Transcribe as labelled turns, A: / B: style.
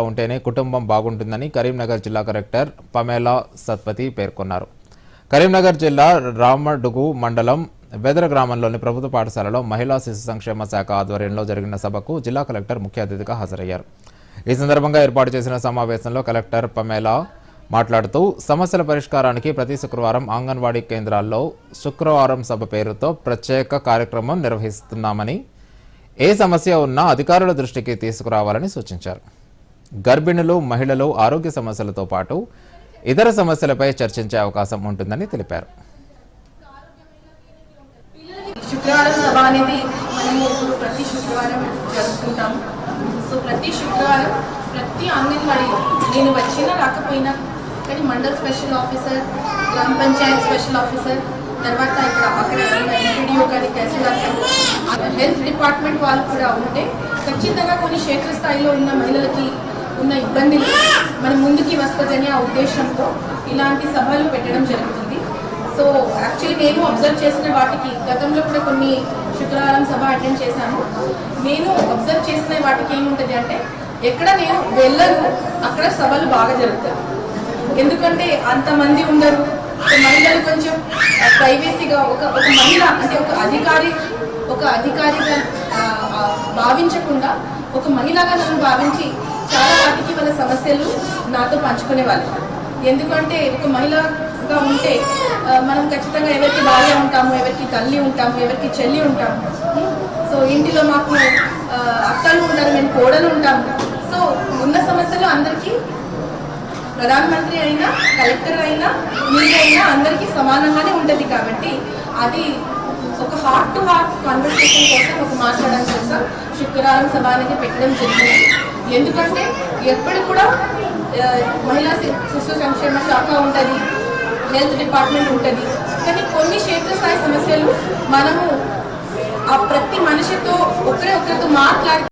A: ఉంటేనే కుటుంబం బాగుంటుందని కరీంనగర్ జిల్లా కలెక్టర్ పమేలా సత్పతి పేర్కొన్నారు. కరీంనగర్ జిల్లా రామడుగు మండలం వెదర గ్రామంలోని ప్రభుత్వ పాఠశాలలో మహిళా శిశు సంక్షేమ శాఖ ఆధ్వర్యంలో జరిగిన సభకు జిల్లా కలెక్టర్ ముఖ్య అతిథిగా హాజరయ్యారు. ఈ సందర్భంగా ఏర్పాటు చేసిన సమావేశంలో కలెక్టర్ పమేలా మాట్లాడుతూ సమస్యల పరిష్కారానికి ప్రతి శుక్రవారం అంగన్వాడీ కేంద్రాల్లో శుక్రవారం సభ పేరుతో ప్రత్యేక కార్యక్రమం నిర్వహిస్తున్నామని ఏ సమస్య ఉన్నా అధికారుల దృష్టికి తీసుకురావాలని సూచించారు. గర్భిణులు మహిళలు ఆరోగ్య సమస్యలతో పాటు ఇతర సమస్యలపై చర్చించే అవకాశం ఉంటుందని తెలిపారు.
B: శుక్రవారం సభ అనేది మనము ప్రతి శుక్రవారం జరుపుకుంటాము. సో ప్రతి శుక్రవారం ప్రతి అంగన్వాడీలో నేను వచ్చినా రాకపోయినా కానీ మండల్ స్పెషల్ ఆఫీసర్ గ్రామ పంచాయత్ స్పెషల్ ఆఫీసర్ తర్వాత ఇక్కడ అక్కడ ఎంపీడీఓ గారి తహసీల్దార్ హెల్త్ డిపార్ట్మెంట్ వాళ్ళు కూడా ఉంటే ఖచ్చితంగా కొన్ని క్షేత్రస్థాయిలో ఉన్న మహిళలకి ఉన్న ఇబ్బందిని మన ముందుకి వస్తుందని ఆ ఉద్దేశంతో ఇలాంటి సభలు పెట్టడం జరుగుతుంది. సో యాక్చువల్లీ నేను అబ్జర్వ్ చేసిన వాటికి గతంలో కూడా కొన్ని శుక్రవారం సభ అటెండ్ చేశాను. నేను అబ్జర్వ్ చేసిన వాటికి ఏముంటుంది అంటే ఎక్కడ నేను వెళ్ళను అక్కడ సభలు బాగా జరుగుతాయి. ఎందుకంటే అంతమంది ఉండరు. మహిళలు కొంచెం ప్రైవేసీగా ఒక ఒక మహిళ అంటే ఒక అధికారి ఒక అధికారిగా భావించకుండా ఒక మహిళగా నన్ను భావించి చాలా వాటికి వాళ్ళ సమస్యలు నాతో పంచుకునే వాళ్ళు ఎందుకంటే ఒక మహిళగా ఉంటే మనం ఖచ్చితంగా ఎవరికి భార్య ఉంటాము ఎవరికి తల్లి ఉంటాము ఎవరికి చెల్లి ఉంటాము. సో ఇంటిలో మాకు అక్కలు ఉంటారు మేము కోడలు ఉంటాము సో ఉన్న సమస్యలు అందరికీ ప్రధానమంత్రి అయినా కలెక్టర్ అయినా మీరైనా అందరికీ సమానంగానే ఉంటుంది కాబట్టి అది ఒక హార్ట్ టు హార్ట్ కాన్వర్సేషన్ కోసం ఒక మాట్లాడడం కోసం శుక్రవారం సభ అనేది పెట్టడం జరిగింది. ఎందుకంటే ఎప్పుడు కూడా మహిళా శిశు సంక్షేమ శాఖ ఉంటుంది హెల్త్ డిపార్ట్మెంట్ ఉంటుంది. కానీ కొన్ని క్షేత్రస్థాయి సమస్యలు మనము ఆ ప్రతి మనిషితో ఒకరే ఒకరితో మాట్లాడి